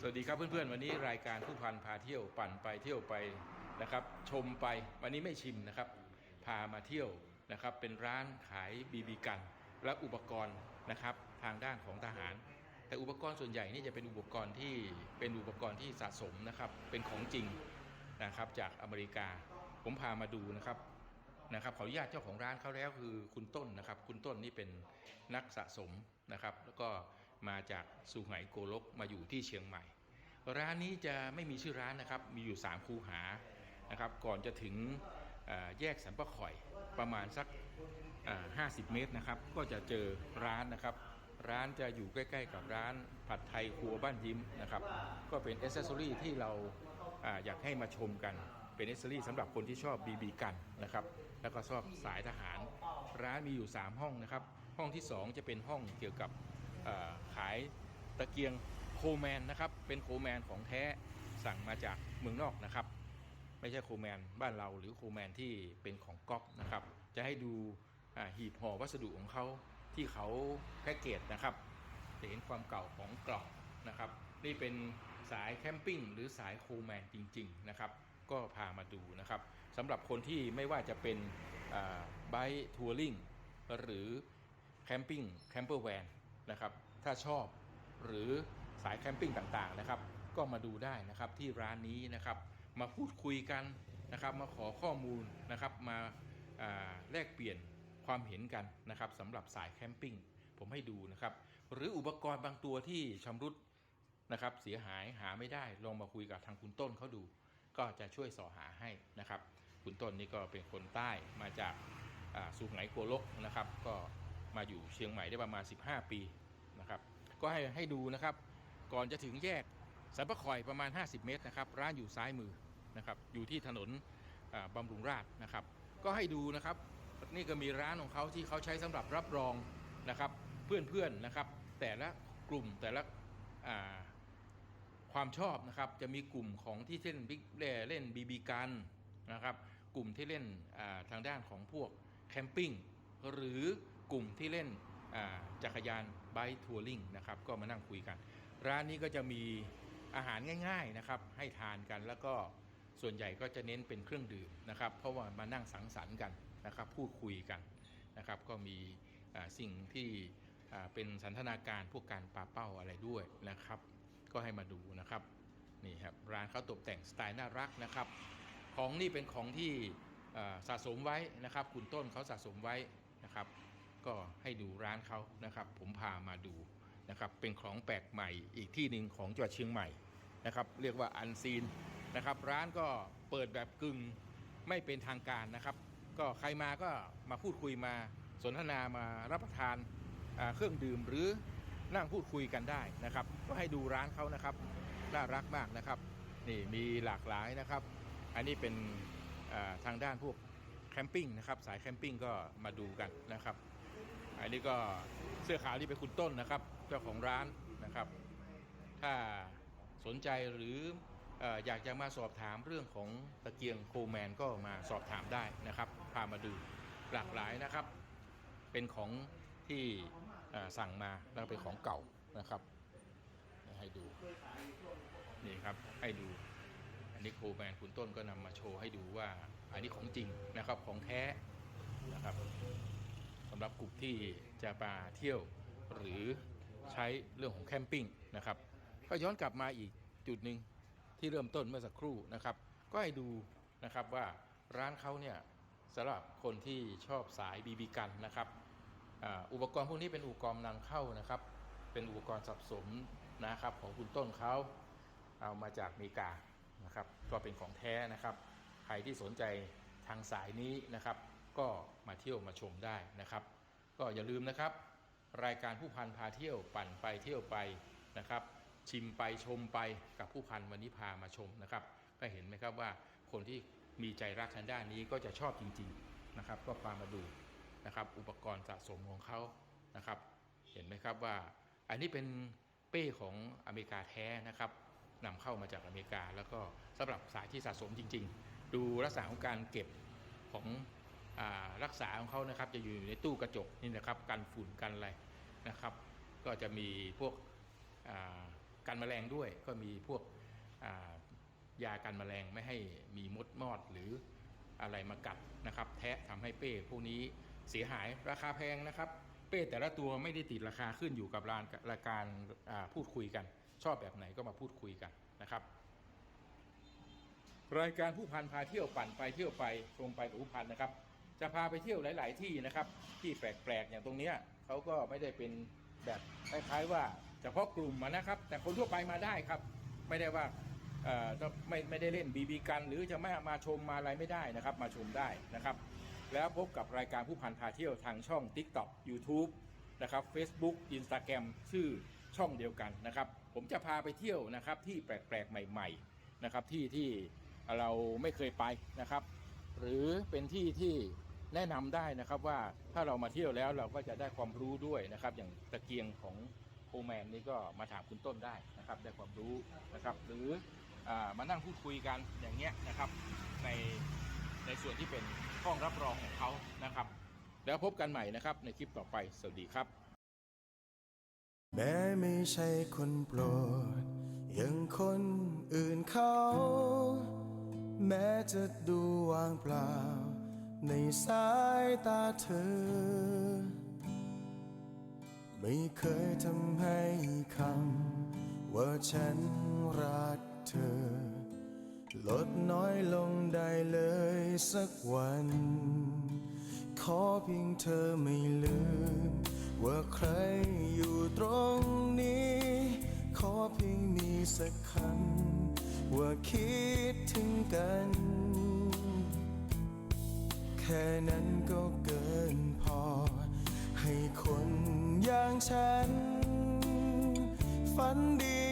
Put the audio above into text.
สวัสดีครับเพื่อนๆ วันนี้รายการผู้พันพาเที่ยวปั่นไปเที่ยวไปนะครับ ชมไปวันนี้ไม่ชิมนะครับ พามาเที่ยวนะครับ เป็นร้านขายบีบีกัน และอุปกรณ์นะครับทางด้านของทหาร แต่อุปกรณ์ส่วนใหญ่นี่จะเป็นอุปกรณ์ที่เป็นอุปกรณ์ที่สะสมนะครับ เป็นของจริงนะครับจากอเมริกา ผมพามาดูนะครับนะครับขออนุญาตเจ้าของร้านเขาแล้วคือคุณต้นนะครับ คุณต้นนี่เป็นนักสะสมนะครับ แล้วก็ มาจากสุไหงโกลกมาอยู่ที่เชียงใหม่ ร้านนี้จะไม่มีชื่อร้านนะครับ มีอยู่ 3 คูหานะครับ ก่อนจะถึงแยกสันปะข่อยประมาณสักอ่า50 เมตรนะครับ ก็จะเจอร้านนะครับ ร้านจะอยู่ใกล้ๆกับร้านผัดไทยครัวบ้านยิ้มนะครับ ก็เป็นอเซสซอรี่ที่เราออยากให้มาชมกันเป็นอ c เซสซอรี่สำหรับคนที่ชอบบีบีกันนะครับ แล้วก็ชอบสายทหาร ร้านมีอยู่ 3 ห้องนะครับ ห้องที่ 2 จะเป็นห้องเกี่ยวกับ ขายตะเกียงโคแมนนะครับ เป็นโคแมนของแท้สั่งมาจากเมืองนอกนะครับ ไม่ใช่โคแมนบ้านเราหรือโคแมนที่เป็นของก๊อปนะครับ จะให้ดูหีบห่อวัสดุของเขาที่เขาแพ็กเกจนะครับ จะเห็นความเก่าของกล่องนะครับ นี่เป็นสายแคมปิ้งหรือสายโคแมนจริง ๆ นะครับ ก็พามาดูนะครับสำหรับคนที่ไม่ว่าจะเป็นไบค์ทัวริงหรือแคมปิ้งแคมเปอร์แวน นะครับ ถ้าชอบหรือสายแคมปิ้งต่างๆนะครับ ก็มาดูได้นะครับที่ร้านนี้นะครับ มาพูดคุยกันนะครับ มาขอข้อมูลนะครับ มาาแลกเปลี่ยนความเห็นกันนะครับสำหรับสายแคมปิ้งผมให้ดูนะครับ หรืออุปกรณ์บางตัวที่ชำรุดนะครับ เสียหายหาไม่ได้ลองมาคุยกับทางคุณต้นเขาดู ก็จะช่วยสอหาให้นะครับ คุณต้นนี่ก็เป็นคนใต้มาจากาสุไหงโกลกนะครับ ก็ มาอยู่เชียงใหม่ได้ประมาณ 15 ปีนะครับก็ให้ให้ดูนะครับ ก่อนจะถึงแยกสันปะคอยประมาณ 50 เมตรนะครับ ร้านอยู่ซ้ายมือนะครับ อยู่ที่ถนนบำรุงราษฎร์นะครับ ก็ให้ดูนะครับ นี่ก็มีร้านของเขาที่เขาใช้สำหรับรับรองนะครับ เพื่อนๆนะครับ แต่ละกลุ่มแต่ละความชอบนะครับจะมีกลุ่มของที่เล่นบิ๊กเล่นบีบีกันนะครับ กลุ่มที่เล่นทางด้านของพวกแคมปิ้งหรือ กลุ่มที่เล่นจักรยานไบค์ทัวริงนะครับก็มานั่งคุยกัน ร้านนี้ก็จะมีอาหารง่ายๆนะครับให้ทานกันแล้วก็ส่วนใหญ่ก็จะเน้นเป็นเครื่องดื่มนะครับ เพราะว่ามานั่งสังสรรค์กันนะครับพูดคุยกันนะครับก็มีสิ่งที่เป็นสันทนาการพวกการปาเป้าอะไรด้วยนะครับ ก็ให้มาดูนะครับนี่ครับร้านเขาตกแต่งสไตล์น่ารักนะครับ ของนี่เป็นของที่สะสมไว้นะครับ คุณต้นเขาสะสมไว้นะครับ ก็ให้ดูร้านเขานะครับ ผมพามาดูนะครับ เป็นของแปลกใหม่อีกที่หนึ่งของจังหวัดเชียงใหม่นะครับ เรียกว่าอันซีนนะครับ ร้านก็เปิดแบบกึ่งไม่เป็นทางการนะครับ ก็ใครมาก็มาพูดคุยมาสนทนามารับประทานาเครื่องดื่มหรือนั่งพูดคุยกันได้นะครับ ก็ให้ดูร้านเขานะครับน่ารักมากนะครับ นี่มีหลากหลายนะครับ อันนี้เป็นาทางด้านพวกแคมปิ้งนะครับ สายแคมปิ้งก็มาดูกันนะครับ อันนี้ก็เสื้อขาวนี่เป็นคุณต้นนะครับ เจ้าของร้านนะครับ ถ้าสนใจหรืออยากจะมาสอบถามเรื่องของตะเกียงโคแมนก็มาสอบถามได้นะครับ พามาดูหลากหลายนะครับ เป็นของที่สั่งมาแล้วเป็นของเก่านะครับ ให้ดูนี่ครับให้ดู อันนี้โคแมนคุณต้นก็นำมาโชว์ให้ดูว่า อันนี้ของจริงนะครับของแท้นะครับำหรับกลุ่มที่จะมาเที่ยวหรือใช้เรื่องของแคมปิ้งนะครับ ก็ย้อนกลับมาอีกจุดหนึ่งที่เริ่มต้นเมื่อสักครู่นะครับ ก็ให้ดูนะครับว่าร้านเขาเนี่ยสำหรับคนที่ชอบสายบีบีกันนะครับอ,อุปกรณ์พวกนี้เป็นอุปกรณ์นำเข้านะครับ เป็นอุปกรณ์สับสมนะครับของคุณต้นเขาเอามาจากอเมริกานะครับ ก็เป็นของแท้นะครับ ใครที่สนใจทางสายนี้นะครับ ก็มาเที่ยวมาชมได้นะครับ ก็อย่าลืมนะครับ รายการผู้พันพาเที่ยวปั่นไปเที่ยวไปนะครับ ชิมไปชมไปกับผู้พันวันนี้พามาชมนะครับ ก็เห็นไหมครับว่าคนที่มีใจรักทางด้านนี้ก็จะชอบจริงๆนะครับ ก็พามาดูนะครับ อุปกรณ์สะสมของเขานะครับ เห็นไหมครับว่าอันนี้เป็นเป้ของอเมริกาแท้นะครับนำเข้ามาจากอเมริกา แล้วก็สำหรับสายที่สะสมจริง ๆ ดูลักษณะของการเก็บของ รักษาของเขานะครับจะอยู่ในตู้กระจกนี่นะครับกันฝุ่นกันอะไรนะครับ ก็จะมีพวกกันแมลงด้วย ก็มีพวกยากันแมลงไม่ให้มีมดมอดหรืออะไรมากัดนะครับ แทะทำให้เป้พวกนี้เสียหายราคาแพงนะครับ เป้แต่ละตัวไม่ได้ติดราคาขึ้นอยู่กับรานรายการพูดคุยกัน ชอบแบบไหนก็มาพูดคุยกันนะครับ รายการผู้พันพาเที่ยวปั่นไปเที่ยวไปชมไปกับผู้พันนะครับ จะพาไปเที่ยวหลาย ๆ ที่นะครับ ที่แปลก ๆ อย่างตรงเนี้ยเขาก็ไม่ได้เป็นแบบคล้าย ๆ ว่าเฉพาะกลุ่มนะครับ แต่คนทั่วไปมาได้ครับ ไม่ได้ว่าไม่ไม่ได้เล่นบีบีกัน หรือจะไม่มาชมมาอะไรไม่ได้นะครับ มาชมได้นะครับ แล้วพบกับรายการผู้พันพาเที่ยวทางช่อง TikTok YouTube นะครับ Facebook Instagram ชื่อช่องเดียวกันนะครับ ผมจะพาไปเที่ยวนะครับที่แปลก ๆ ใหม่ ๆ นะครับที่ที่เราไม่เคยไปนะครับ หรือเป็นที่ที่ แนะนำได้นะครับว่าถ้าเรามาเที่ยวแล้วเราก็จะได้ความรู้ด้วยนะครับ อย่างตะเกียงของโคแมนนี่ก็มาถามคุณต้นได้นะครับ ได้ความรู้นะครับ หรืออมานั่งพูดคุยกันอย่างเงี้ยนะครับในในส่วนที่เป็นห้องรับรองของเขานะครับ แล้วพบกันใหม่นะครับในคลิปต่อไป สวัสดีครับ แม้ไม่ใช่คนโปรดย่างคนอื่นเขา แม้จะดูวางเปล่า ในสายตาเธอ ไม่เคยทำให้คำว่าฉันรักเธอ ลดน้อยลงได้เลยสักวัน ขอเพียงเธอไม่ลืม ว่าใครอยู่ตรงนี้ ขอเพียงมีสักคำว่าคิดถึงกัน ค่นั้นก็เกินพอ ให้คนอย่างฉัน ฝันดี